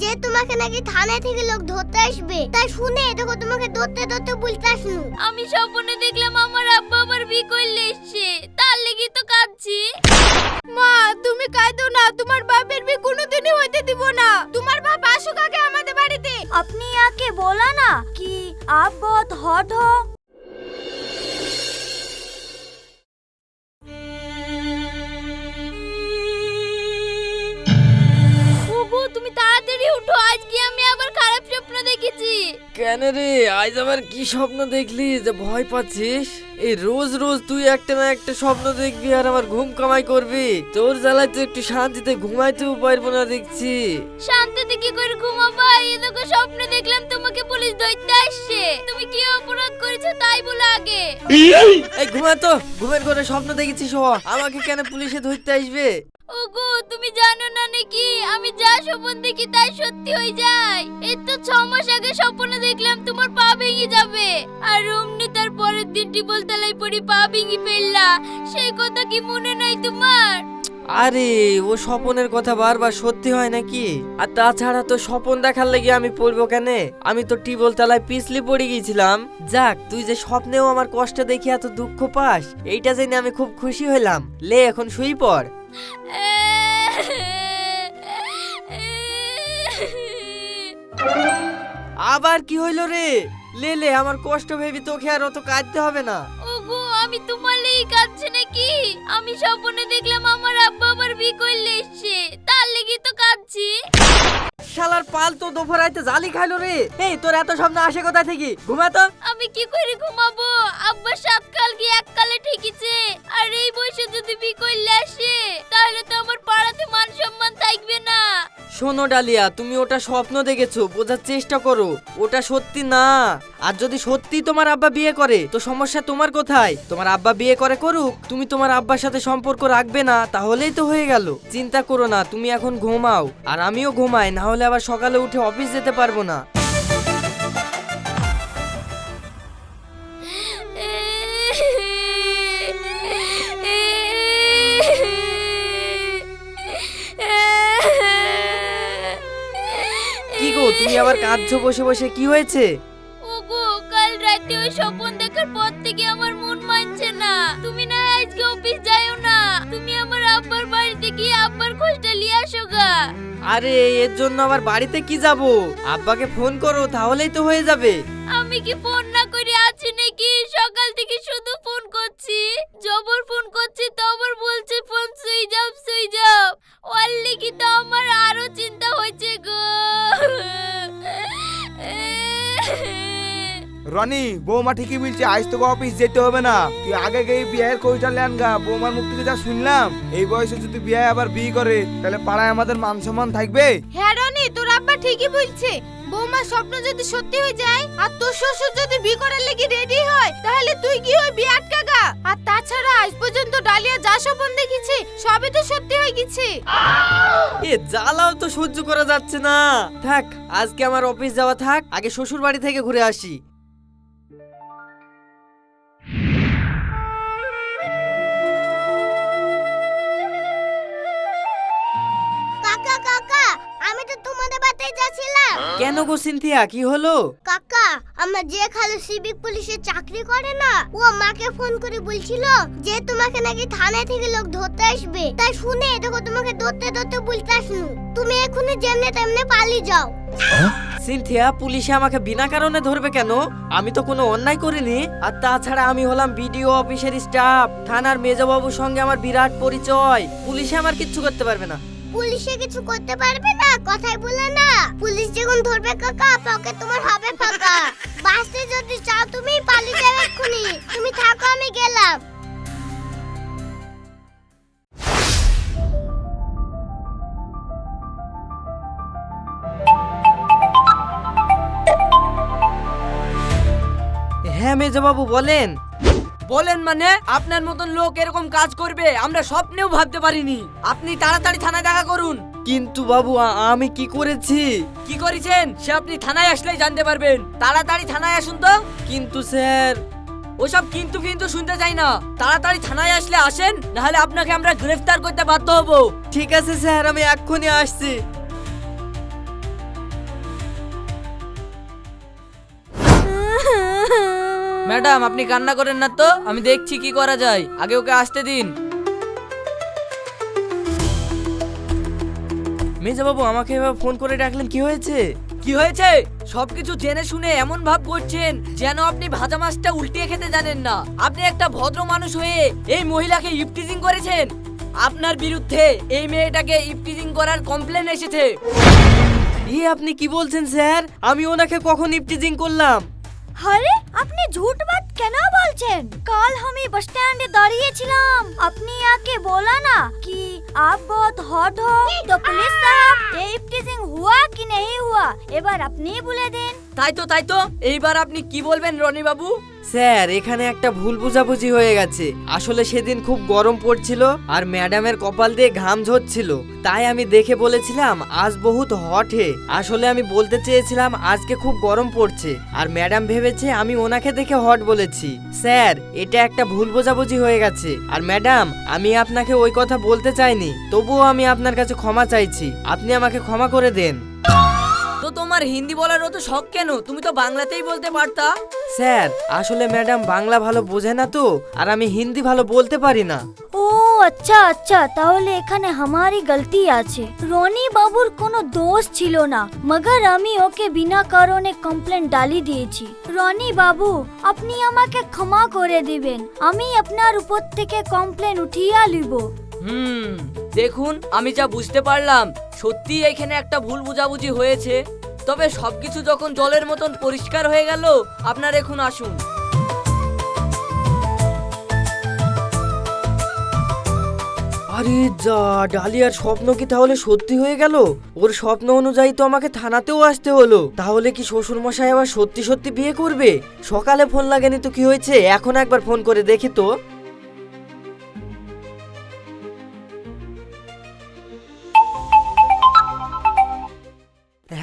যে তোমাকে নাকি থানা থেকে লোক ধরতে আসবে তাই শুনে দেখো তোমাকে ধরতে ধরতে বলতে আসনু। আমি স্বপ্নে দেখলাম আমার আব্বা আবার বি করলে এসছে। তার লেগে তো কাঁদছি। মা তুমি কাঁদো না তোমার বাপের বি কোনোদিনই হইতে দিব না। তোমার বাপ আসুক আগে আমাদের বাড়িতে। আপনি আগে বলা না কি আব্বত হট কেন রে? আজ আবার কি স্বপ্ন দেখলি যে ভয় পাচ্ছিস? এই রোজ রোজ তুই একটা না একটা স্বপ্ন দেখবি আর আমার ঘুম কামাই করবি। তোর জ্বালায় তো একটু শান্তিতে ঘুমাইতেও পারব না দেখছি। শান্তিতে কি করে ঘুমাবা এই দেখো স্বপ্ন দেখলাম তোমাকে পুলিশ ধরতে আসছে। তুমি কি অপরাধ করেছ তাই বলে আগে। এই ঘুমা তো ঘুমের ঘরে স্বপ্ন দেখেছিস ও আমাকে কেন পুলিশে ধরতে আসবে? ওগো, তুমি জানো না নাকি? আমি যা স্বপ্ন দেখি তাই সত্যি হয়ে যায়। এই তো ছ মাস আগে স্বপ্ন দেখলাম তোমার পা ভেঙে যাবে। আর অমনি তার পরের দিন টিবল তলায় পড়ি পা ভেঙে ফেললা। সেই কথা কি মনে নাই তোমার? আরে, ও স্বপনের কথা বারবার সত্যি হয় নাকি? আর তাছাড়া তো স্বপন দেখার লেগে আমি পড়ব কেন? আমি তো টিবল তলায় পিছলি পড়ে গিয়েছিলাম। যাক, তুই যে স্বপ্নেও আমার কষ্ট দেখে এত দুঃখ পাস, এইটা জেনে আমি খুব খুশি হলাম লে, এখন শুই পড়। আবার কি হইল রে? লে লে আমার কষ্ট ভেবি তোকে আর অত কাঁদতে হবে না। ওগো আমি তোমার লেগে কাঁদছি নাকি? আমি স্বপ্নে দেখলাম আমার আব্বা আবার বিয়ে করলে এসছে। তার লেগে তো কাঁদছি। শালার পাল তো দুপুর রাইতে জালি খাইলো রে। এই তোর এত স্বপ্ন আসে কোথা থেকে? ঘুমা তো। আমি কি করে ঘুমাবো? আব্বা সাত কাল কি এক কালে ঠিকিছে? আর এই বয়সে যদি বি করলে শোনো ডালিয়া, তুমি ওটা স্বপ্ন দেখেছ, বোঝার চেষ্টা করো। ওটা সত্যি না। আর যদি সত্যি তোমার আব্বা বিয়ে করে, তো সমস্যা তোমার কোথায়? তোমার আব্বা বিয়ে করে করুক, তুমি তোমার আব্বার সাথে সম্পর্ক রাখবে না, তাহলেই তো হয়ে গেল। চিন্তা করো না, তুমি এখন ঘুমাও। আর আমিও ঘুমাই, না হলে আবার সকালে উঠে অফিস যেতে পারব না। কাঁদছো বসে বসে, কি হয়েছে? ওগো, কাল রাতে ওই স্বপন দেখার পর থেকে আমার মন মানছে না। তুমি না আজকে অফিস যাইও না। তুমি আমার আব্বার বাড়িতে গিয়ে আব্বার খোঁজটা নিয়ে আসো গা। আরে, এর জন্য আবার বাড়িতে কি যাব? আব্বাকে ফোন করো, তাহলেই তো হয়ে যাবে। আমি কি ফোন না করে আছি নাকি? সকাল থেকে শুধু ফোন করছি। জবর ফোন করছি, তবর বলছে, ফোন সুই যাব সুই যাব অল্লি কি তো আমার আরও চিন্তা হয়েছে গো। রনি বৌমা ঠিকই বলছে আজ তোকে অফিস যেতে হবে না। তুই আগে গিয়ে বিয়ের কইটা লেন গা বৌমার মুখ থেকে যা শুনলাম। এই বয়সে যদি বিয়ে আবার বিয়ে করে তাহলে পাড়ায় আমাদের মান সম্মান থাকবে? হ্যাঁ রনি তোর আব্বা ঠিকই বলছে। বৌমার স্বপ্ন যদি সত্যি হয়ে যায় আর তোর শ্বশুর যদি বিয়ে করার লেগে রেডি হয় তাহলে তুই কি ওই বিয়ে আটকাগা আর তাছাড়া আজ পর্যন্ত ডালিয়া যা স্বপ্ন দেখেছে সবই তো সত্যি হয়ে গেছে। এ জ্বালাও তো সহ্য করা যাচ্ছে না। থাক আজকে আমার অফিস যাওয়া থাক আগে শ্বশুর বাড়ি থেকে ঘুরে আসি। যাচ্ছিলাম। কেন গো সিনথিয়া কি হলো? কাকা আমার যে খালু সিভিক পুলিশে চাকরি করে না ও মাকে ফোন করে বলছিল যে তোমাকে নাকি থানা থেকে লোক ধরতে আসবে। তাই শুনে দেখো তোমাকে ধরতে ধরতে বলতে আসনু তুমি এখনই যেমনে তেমনে পালিয়ে যাও। সিনথিয়া পুলিশে আমাকে বিনা কারণে ধরবে কেন? আমি তো কোনো অন্যায় করিনি। আর তাছাড়া আমি হলাম বিডিও অফিসের স্টাফ থানার মেজবাবুর সঙ্গে আমার বিরাট পরিচয়। পুলিশে আমার কিচ্ছু করতে পারবে না। পুলিশে কিছু করতে পারবে না? কথাই বলে না। পুলিশ যখন ধরবে কাকা পকে তোমার হবে ফাঁকা। বাসতে যদি চাও তুমি, পালিয়ে যাবে এক্ষুনি। তুমি থাকো, আমি গেলাম। হ্যাঁ মেজবাবু, বলেন। বলেন মানে আপনার মতন লোক এরকম কাজ করবে আমরা স্বপ্নেও ভাবতে পারিনি। আপনি তাড়াতাড়ি থানায় দেখা করুন। কিন্তু বাবু আমি কি করেছি? কি করেছেন? সে আপনি থানায় আসলেই জানতে পারবেন। তাড়াতাড়ি থানায় আসুন তো। কিন্তু স্যার। ওসব কিন্তু কিন্তু শুনতে চাই না। তাড়াতাড়ি থানায় আসলে আসেন নাহলে আপনাকে আমরা গ্রেফতার করতে বাধ্য হব। ঠিক আছে স্যার আমি এক্ষুনি আসছি। ম্যাডাম আপনি কান্না করেন না তো? আমি দেখছি কি করা যায়। আগে ওকে আসতে দিন। মেজা বাবু আমাকে এভাবে ফোন করে ডাকলেন কি হয়েছে? কি হয়েছে? সবকিছু জেনে শুনে এমন ভাব করছেন যেন আপনি ভাজা মাছটা উল্টিয়ে খেতে জানেন না। আপনি একটা ভদ্র মানুষ হয়ে এই মহিলাকে ইফটিজিং করেছেন। আপনার বিরুদ্ধে এই মেয়েটাকে ইফটিজিং করার কমপ্লেন এসেছে। এ আপনি কি বলছেন স্যার? আমি ওনাকে কখন ইফটিজিং করলাম? আরে আপনি झूठ बात কেন বলছেন কাল আমি बस स्टैंडে দাঁড়িয়েছিলাম আপনি আকে बोला ना कि आप बहुत हॉट हो तो पुलिस साहब ये इफ्टिजिंग हुआ कि नहीं हुआ এবার আপনি বলে দেন। তাই তো তাই তো। এইবার আপনি কি বলবেন রনি বাবু স্যার, এখানে একটা ভুল বোঝাবুঝি হয়ে গেছে। আসলে সেদিন খুব গরম পড়ছিল আর ম্যাডামের কপাল দিয়ে ঘাম ঝরছিল। তাই আমি দেখে বলেছিলাম, আজ বহুত হট হে। আসলে আমি বলতে চেয়েছিলাম, আজকে খুব গরম পড়ছে। আর ম্যাডাম ভেবেছে, আমি ওনাকে দেখে হট বলেছি। স্যার, এটা একটা ভুল বোঝাবুঝি হয়ে গেছে। আর ম্যাডাম, আমি আপনাকে ওই কথা বলতে চাইনি। তবুও আমি আপনার কাছে ক্ষমা চাইছি। আপনি আমাকে ক্ষমা করে দেন। তো তোমার হিন্দি বলার অত শখ কেন? তুমি তো বাংলাতেই বলতে পারতা। স্যার আসলে ম্যাডাম বাংলা ভালো বোঝে না তো আর আমি হিন্দি ভালো বলতে পারি না। ও আচ্ছা আচ্ছা তাহলে এখানে আমারই গলতি আছে। রনি বাবুর কোনো দোষ ছিল না মগর আমি ওকে বিনা কারণে কমপ্লেন ডালি দিয়েছি। রনি বাবু আপনি আমাকে ক্ষমা করে দিবেন আমি আপনার উপর থেকে কমপ্লেন উঠিয়ে লিব। হুম দেখুন আমি যা বুঝতে পারলাম সত্যি এখানে একটা ভুল বুঝাবুঝি হয়েছে। তবে সবকিছু যখন জলের মতন পরিষ্কার হয়ে গেল, আপনার এখন আসুন। আরে যা, ডালিয়ার স্বপ্ন কি তাহলে সত্যি হয়ে গেল? ওর স্বপ্ন অনুযায়ী তো আমাকে থানাতেও আসতে হলো। তাহলে কি শ্বশুর মশাই আবার সত্যি সত্যি বিয়ে করবে? সকালে ফোন লাগেনি তো কি হয়েছে? এখন একবার ফোন করে দেখি তো।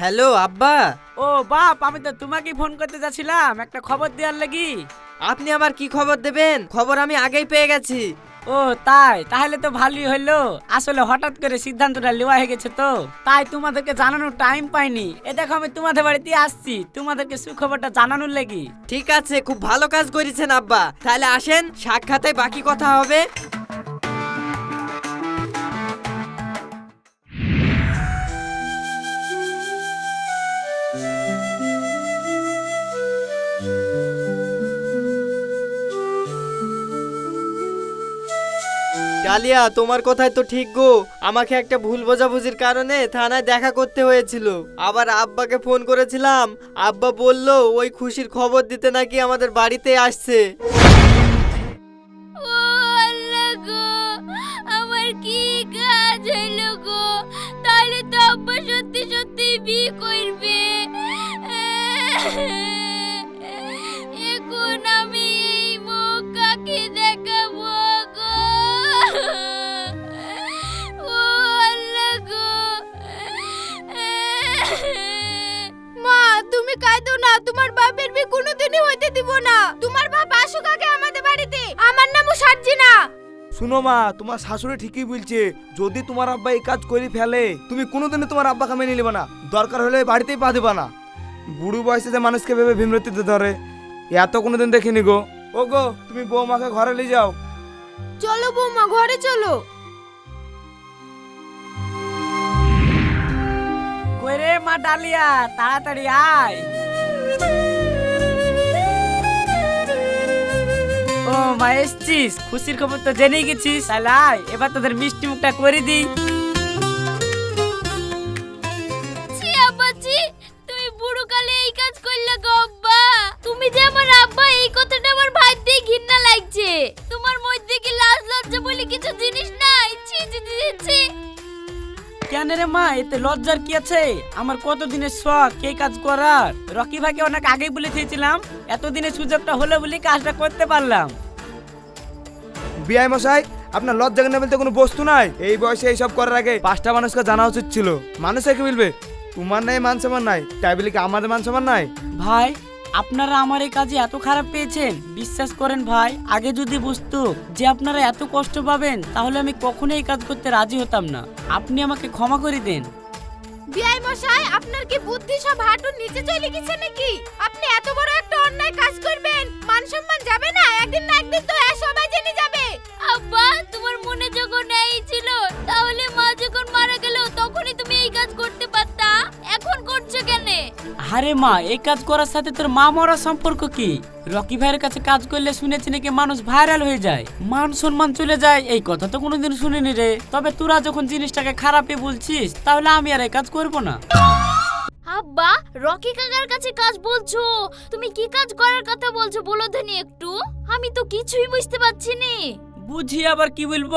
হ্যালো আব্বা। ও বাপ আমি তো তোমাকে ফোন করতে যাচ্ছিলাম। একটা খবর দেওয়ার লাগি। আপনি আবার কি খবর দেবেন? খবর আমি আগেই পেয়ে গেছি। ও তাই? তাহলে তো ভালোই হলো আসলে হঠাৎ করে সিদ্ধান্তটা নেওয়া হয়ে গেছে তো। তাই তোমাদেরকে জানানোর টাইম পাইনি। এ দেখো আমি তোমাদের বাড়িতে আসছি। তোমাদেরকে সুখবরটা জানানোর লাগি। ঠিক আছে খুব ভালো কাজ করেছেন আব্বা। তাহলে আসেন সাক্ষাতে বাকি কথা হবে। ডালিয়া তোমার কথাই তো ঠিক গো। আমাকে একটা ভুল বোঝাবুঝির কারণে থানায় দেখা করতে হয়েছিল। আবার আব্বাকে ফোন করেছিলাম। আব্বা বলল, ওই খুশির খবর দিতে নাকি আমাদের বাড়িতে আসছে। তোমার বাপের বিয়ে কোনোদিনই হইতে দিব না। তোমার বাপ আসুক আগে আমাদের বাড়িতে। আমার নামও সার্জিনা। শুনো মা তোমার শাশুড়ি ঠিকই বলছে যদি তোমার আব্বা এই কাজ করে ফেলে তুমি কোনোদিনই তোমার আব্বাকে মেনে নিবে না। দরকার হলে বাড়িতেই পা দিবা না। বুড়ো বয়সে যে মানুষকে ভেবে ভীমরতিতে ধরে এত কোনোদিন দেখিনি গো। ও গো তুমি বৌমাকে ঘরে নিয়ে যাও। চলো বৌমা ঘরে চলো। কই রে মা ডালিয়া তাড়াতাড়ি আয়। ও খুশির খবর তো জেনেই গেছিস। তাহলে এবার তোদের মিষ্টি মুখটা করে দিই। এতে লজ্জার কি আছে? আমার কত দিনের শখ এই কাজ করার? রকি ভাইকে অনেক আগেই বলে দিয়েছিলাম এতদিনের সুযোগটা হলো বলে কাজটা করতে পারলাম। বিআই মশাই আপনার লজ্জা কেন বলতে কোনো বস্তু নাই? এই বয়সে এইসব করার আগে পাঁচটা মানুষকে জানা উচিত ছিল। মানুষে কি বলবে? তোমার নাই মান সম্মান নাই। তাই বলে কি আমাদের মান সম্মান নাই? ভাই আপনারা আমার এই কাজে এত খারাপ পেয়েছেন? বিশ্বাস করেন ভাই আগে যদি বুঝতো যে আপনারা এত কষ্ট পাবেন তাহলে আমি কখনো এই কাজ করতে রাজি হতাম না। আপনি আমাকে ক্ষমা করে দেন। বিআই মশাই আপনার কি বুদ্ধি সব হাঁটুর নিচে চলে গেছে নাকি? আপনি এত বড় একটা অন্যায় কাজ করবেন মান সম্মান যাবে না? একদিন না একদিন তো সবাই জেনে যাবে। আব্বা তোমার মনে যখন নেই ছিল তাহলে মা করছ কেন? আরে মা এই কাজ করার সাথে তোর মা মরার সম্পর্ক কি? রকি ভাইয়ের কাছে কাজ করলে শুনেছি নাকি মানুষ ভাইরাল হয়ে যায়। মান সম্মান চলে যায় এই কথা তো কোনোদিন শুনিনি রে। তবে তোরা যখন জিনিসটাকে খারাপই বলছিস তাহলে আমি আর এই কাজ করব না। আব্বা রকি কাকার কাছে কাজ বলছো? তুমি কি কাজ করার কথা বলছো বলো ধনি একটু। আমি তো কিছুই বুঝতে পারছি নি। বুঝি আবার কি বলব?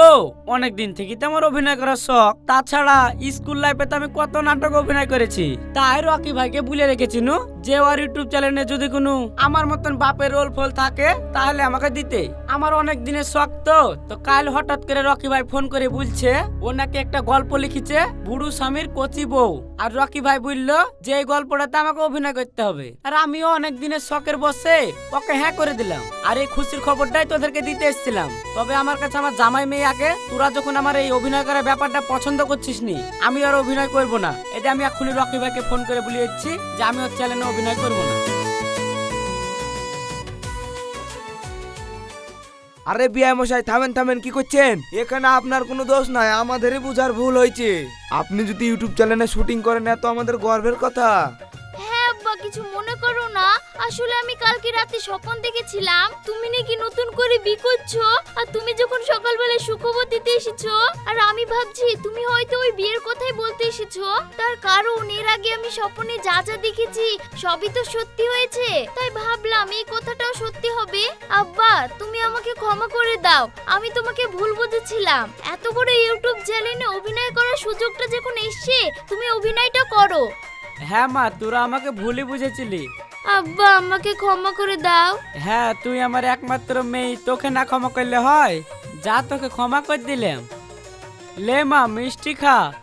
অনেক দিন থেকে তো আমার অভিনয় করার শখ। তাছাড়া, স্কুল লাইফে তো আমি কত নাটক অভিনয় করেছি। তাই রকি ভাইকে বলে রেখেছি, নু? যে ওর ইউটিউব চ্যানেলে যদি কোনো আমার মতন বাপের রোল ফল থাকে, তাহলে আমাকে দিতে। আমার অনেক দিনের শখ তো তো কাল হঠাৎ করে রকি ভাই ফোন করে বলছে, ও নাকি একটা গল্প লিখেছে, বুড়ু স্বামীর কচি বউ। আর রকি ভাই বলল যে এই গল্পটাতে আমাকে অভিনয় করতে হবে। আর আমিও অনেক দিনের শখের বসে ওকে হ্যাঁ করে দিলাম। আর এই খুশির খবরটাই তোদেরকে দিতে এসেছিলাম। তবে আমার কাছে আমার জামাই মেয়ে আগে, তোরা যখন আমার এই অভিনয় করার ব্যাপারটা পছন্দ করছিস নি আমি আর অভিনয় করব না। এটা আমি এক্ষুনি রকি ভাইকে ফোন করে বলে দিচ্ছি যে আমি ওর চ্যানেলে অভিনয় করব না। আরে বিয়ে মশাই, থামেন থামেন, কি করছেন? এখানে আপনার কোনো দোষ নাই, আমাদেরই বুঝার ভুল হয়েছে। আপনি যদি ইউটিউব চ্যানেলে শুটিং করেন, এত আমাদের গর্বের কথা। আব্বা কিছু মনে করো না, আসলে আমি কালকে রাতে স্বপ্ন দেখেছিলাম। তুমি নাকি নতুন করে বিয়ে করছ, আর তুমি যখন সকালবেলা সুখবর দিতে এসেছ, আর আমি ভাবছি তুমি হয়তো ওই বিয়ের কথাই বলতে এসেছ। তার কারণ, এর আগে আমি স্বপ্নে যা যা দেখেছি, সবই তো সত্যি হয়েছে। তাই ভাবলাম এই কথাটাও সত্যি হবে। আব্বা, তুমি আমাকে ক্ষমা করে দাও, আমি তোমাকে ভুল বুঝেছিলাম। এত বড় ইউটিউব চ্যানেলে অভিনয় করার সুযোগটা যখন এসছে, তুমি অভিনয়টা করো। হ্যাঁ মা তোরা আমাকে ভুলই বুঝেছিলি। আব্বা আমাকে ক্ষমা করে দাও। হ্যাঁ তুই আমার একমাত্র মেয়ে তোকে না ক্ষমা করলে হয়? যা তোকে ক্ষমা করে দিলাম। লে মা মিষ্টি খা।